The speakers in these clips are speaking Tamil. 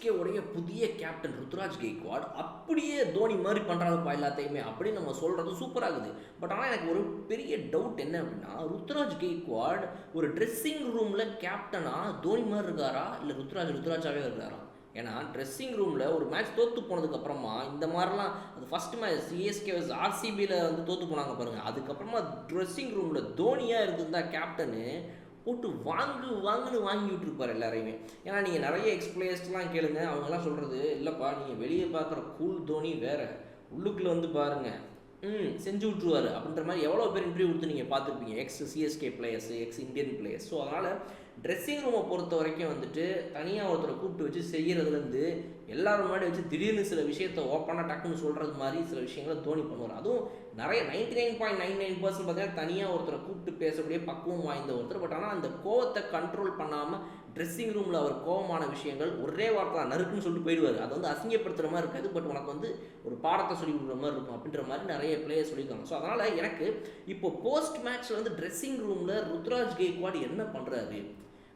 சிஎஸ்கே உடைய புதிய கேப்டன் ருத்ராஜ் கெய்க்வாட் அப்படியே தோனி மாதிரி பண்ணுறாங்கப்பா எல்லாத்தையுமே அப்படின்னு நம்ம சொல்கிறது சூப்பராகுது பட் ஆனால் எனக்கு ஒரு பெரிய டவுட் என்ன அப்படின்னா ருத்ராஜ் கெய்க்வாட் ஒரு ட்ரெஸ்ஸிங் ரூமில் கேப்டனாக தோனி மாதிரி இருக்காரா? இல்லை ருத்ராஜ் ருத்ராஜாவே இருக்காரா? ஏன்னா ட்ரெஸ்ஸிங் ரூமில் ஒரு மேட்ச் தோற்று போனதுக்கப்புறமா இந்த மாதிரிலாம் அது ஃபஸ்ட் மேட்ச் சிஎஸ்கே வஸ் ஆர்சிபியில் வந்து தோற்று போனாங்க பாருங்கள் அதுக்கப்புறமா ட்ரெஸ்ஸிங் ரூமில் தோனியாக இருந்திருந்தா கேப்டனு போட்டு வாங்கு வாங்குன்னு வாங்கி இருப்பார் எல்லாரையுமே. ஏன்னா நீங்கள் நிறைய எக்ஸ்பிளேயர்ஸ்லாம் கேளுங்க. அவங்கெல்லாம் சொல்கிறது இல்லைப்பா நீங்கள் வெளியே பார்க்குற கூல் தோனி வேறு. உள்ளுக்குள்ளே வந்து பாருங்கள் ம் செஞ்சு விட்ருவார் அப்படின்ற மாதிரி எவ்வளோ பேர் இன்டர்வியூ கொடுத்து நீங்கள் பார்த்துருப்பீங்க. Ex CSK players ex Indian players so அதனால் ட்ரெஸ்ஸிங் ரூமை பொறுத்த வரைக்கும் வந்துட்டு தனியாக ஒருத்தரை கூப்பிட்டு வச்சு செய்கிறதுலேருந்து எல்லாரும் முன்னாடி வச்சு திடீர்னு சில விஷயத்தை ஓப்பனாக டக்குன்னு சொல்கிறது மாதிரி சில விஷயங்களை தோணி பண்ணுவார். அதுவும் நிறைய ninety nine point nine nine percent பார்த்தீங்கன்னா தனியாக ஒருத்தரை கூப்பிட்டு பேசக்கூடிய பக்குவம் வாய்ந்த ஒருத்தர். பட் ஆனால் அந்த கோவத்தை கண்ட்ரோல் பண்ணாமல் ட்ரெஸ்ஸிங் ரூமில் அவர் கோவமான விஷயங்கள் ஒரே வார்த்தை நறுக்குன்னு சொல்லிட்டு போயிடுவார். அது வந்து அசிங்கப்படுத்துகிற மாதிரி இருக்காது. பட் உனக்கு வந்து ஒரு பாடத்தை சொல்லி கொடுக்குற மாதிரி இருக்கும் அப்படின்ற மாதிரி நிறைய பிளேயர் சொல்லியிருக்காங்க. ஸோ அதனால் எனக்கு இப்போ போஸ்ட் மேட்ச்சில் வந்து ட்ரெஸ்ஸிங் ரூமில் ருத்ராஜ் கேக்வாட் என்ன பண்ணுறாரு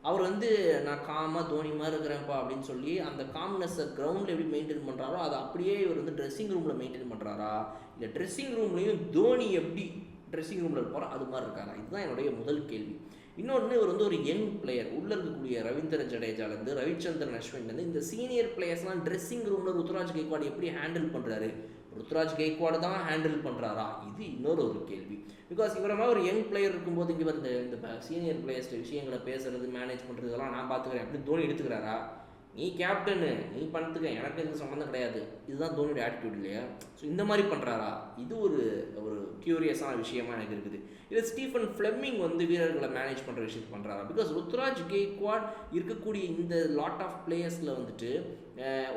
அவர் வந்து நான் காமாக தோனி மாதிரி இருக்கிறேன்ப்பா அப்படின்னு சொல்லி அந்த காம்னஸை கிரவுண்டில் எப்படி மெயின்டைன் பண்ணுறாரோ அதை அப்படியே இவர் வந்து ட்ரெஸ்ஸிங் ரூமில் மெயின்டைன் பண்ணுறாரா இல்லை ட்ரெஸ்ஸிங் ரூம்லேயும் தோனி எப்படி ட்ரெஸ்ஸிங் ரூமில் இருப்பாரோ அது மாதிரி இருக்காரா? இதுதான் என்னுடைய முதல் கேள்வி. இன்னொன்று இவர் வந்து ஒரு யங் பிளேயர் உள்ளே இருக்கக்கூடிய ரவீந்திர ஜடேஜாலேருந்து ரவிச்சந்திரன் அஸ்வின்லேருந்து இந்த சீனியர் பிளேயர்ஸ்லாம் ட்ரெஸ்ஸிங் ரூமில் ருத்ராஜ் கெய்க்வாட் எப்படி ஹேண்டில் பண்ணுறாரு ருத்ராஜ் கெய்க்வாடு தான் ஹேண்டில் பண்ணுறாரா இது இன்னொரு ஒரு கேள்வி. பிகாஸ் இவரை மாதிரி ஒரு யங் பிளேயர் இருக்கும்போது இங்கே இந்த இந்த சீனியர் பிளேயர்ஸ் விஷயங்களை பேசுறது மேனேஜ் பண்ணுறது இதெல்லாம் நான் பார்த்துக்கிறேன் அப்படின்னு தோனி எடுத்துக்கிறாரா? நீ கேப்டனு நீ பண்ணுறதுக்கு எனக்கு எதுவும் சம்மந்தம் கிடையாது. இதுதான் தோனியோட ஆட்டிடியூட் இல்லையா? ஸோ இந்த மாதிரி பண்ணுறாரா இது ஒரு ஒரு கியூரியஸான விஷயமா எனக்கு இருக்குது. இல்லை ஸ்டீஃபன் ஃப்ளெமிங் வந்து வீரர்களை மேனேஜ் பண்ணுற விஷயத்தை பண்ணுறாரா பிகாஸ் ருத்ராஜ் கேக்வாட் இருக்கக்கூடிய இந்த லாட் ஆஃப் பிளேயர்ஸில் வந்துட்டு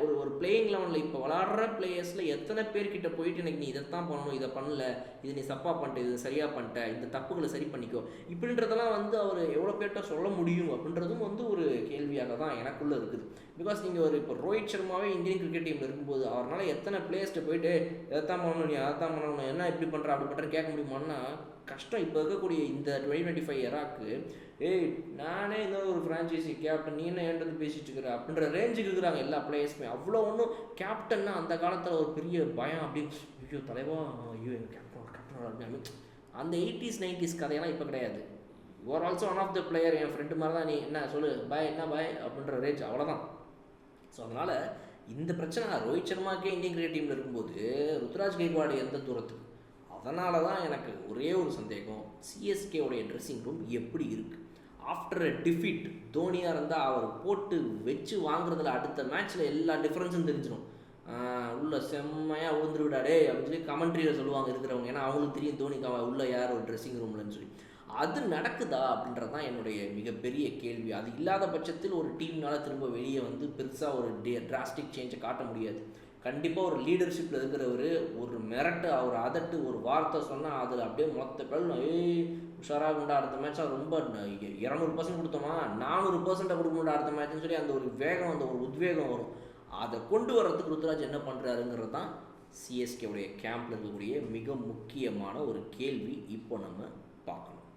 ஒரு ஒரு பிளேயிங் லெவனில் இப்போ விளாட்ற பிளேயர்ஸில் எத்தனை பேர்கிட்ட போயிட்டு எனக்கு நீ இதைத்தான் பண்ணணும் இதை பண்ணல இது நீ சப்பாக பண்ணிட்ட இது சரியாக பண்ணிட்ட இந்த தப்புகளை சரி பண்ணிக்கோ. இப்படின்றதெல்லாம் வந்து அவர் எவ்வளோ பேர்கிட்ட சொல்ல முடியும் அப்படின்றதும் வந்து ஒரு கேள்வியாக தான் எனக்குள்ளே இருக்குது. பிகாஸ் நீங்கள் ஒரு இப்போ ரோஹித் சர்மாவே இந்தியன் கிரிக்கெட் டீமில் இருக்கும்போது அவரால் எத்தனை பிளேயர்ஸ்ட்டு போயிட்டு எதைத்தான் பண்ணணும் நீ அதைத்தான் பண்ணணும் என்ன இப்படி பண்ணுற அப்படி பண்ணுற கேட்க முடியுமான்னா கஷ்டம் இப்போ இருக்கக்கூடிய இந்த டுவெண்ட்டி டுவெண்ட்டி ஃபைவ் இயராக்கு ஏய் நானே இந்த ஒரு ஃப்ரான்ச்சைசி கேப்டன் நீ என்ன ஏன்றது பேசிட்டு இருக்கிற? அப்படின்ற ரேஞ்சுக்கு இருக்கிறாங்க எல்லா பிளேயர்ஸுமே அவ்வளோ ஒன்றும் கேப்டன்னா அந்த காலத்தில் ஒரு பெரிய பயம் அப்படி ஐயோ தலைவா ஐயோ எங்கள் கேப்டன் கேப்டன் அப்படின்னு அந்த எயிட்டிஸ் நைன்டிஸ் கதையெல்லாம் இப்போ கிடையாது. You are also one of the player N friend மாதிரி தான் நீ என்ன சொல்லு பாய் என்ன பாய் அப்படின்ற ரேஞ்ச் அவ்வளோதான் ஸோ அதனால் இந்த பிரச்சனை ரோஹித் சர்மாக்கே இந்தியன் கிரிக்கெட் டீமில் இருக்கும்போது ருத்ராஜ் கைக்வாடு எந்த தூரத்துக்கு? அதனால தான் எனக்கு ஒரே ஒரு சந்தேகம். சிஎஸ்கேவுடைய ட்ரெஸ்ஸிங் ரூம் எப்படி இருக்குது ஆஃப்டர் அ டிஃபீட் தோனியாக இருந்தால் அவர் போட்டு வச்சு வாங்குறதுல அடுத்த மேட்ச்சில் எல்லா டிஃப்ரென்ஸும் தெரிஞ்சிடும் உள்ள செம்மையாக விழுந்துருவிடாடே அப்படின்னு சொல்லி கமெண்ட்ரியில் சொல்லுவாங்க இருக்கிறவங்க. ஏன்னா அவங்களுக்கு தெரியும் தோனிக்கு உள்ள யார் ஒரு ட்ரெஸ்ஸிங் ரூம்லன்னு சொல்லி. அது நடக்குதா அப்படின்றது தான் என்னுடைய மிகப்பெரிய கேள்வி. அது இல்லாத பட்சத்தில் ஒரு டீம்னால் திரும்ப வெளியே வந்து பெருசாக ஒரு டே டிராஸ்டிக் சேஞ்சை காட்ட முடியாது. கண்டிப்பாக ஒரு லீடர்ஷிப்பில் இருக்கிறவர் ஒரு மிரட்டு அவர் அதட்டு ஒரு வார்த்தை சொன்னால் அதில் அப்படியே மொத்த பேர் ஏய் உஷாராக கொண்டா அடுத்த மேட்ச் ரொம்ப இரநூறு பர்சன்ட் கொடுத்தோமா? நானூறு பர்சன்ட்டை கொடுக்கணும்டா அடுத்த மேட்ச்னு சொல்லி அந்த ஒரு வேகம் அந்த ஒரு உத்வேகம் வரும். அதை கொண்டு வர்றதுக்கு ருத்ராஜ் என்ன பண்ணுறாருங்கிறது தான் சிஎஸ்கேவுடைய கேம்பில் இருக்கக்கூடிய மிக முக்கியமான ஒரு கேள்வி. இப்போ நம்ம பார்க்கணும்.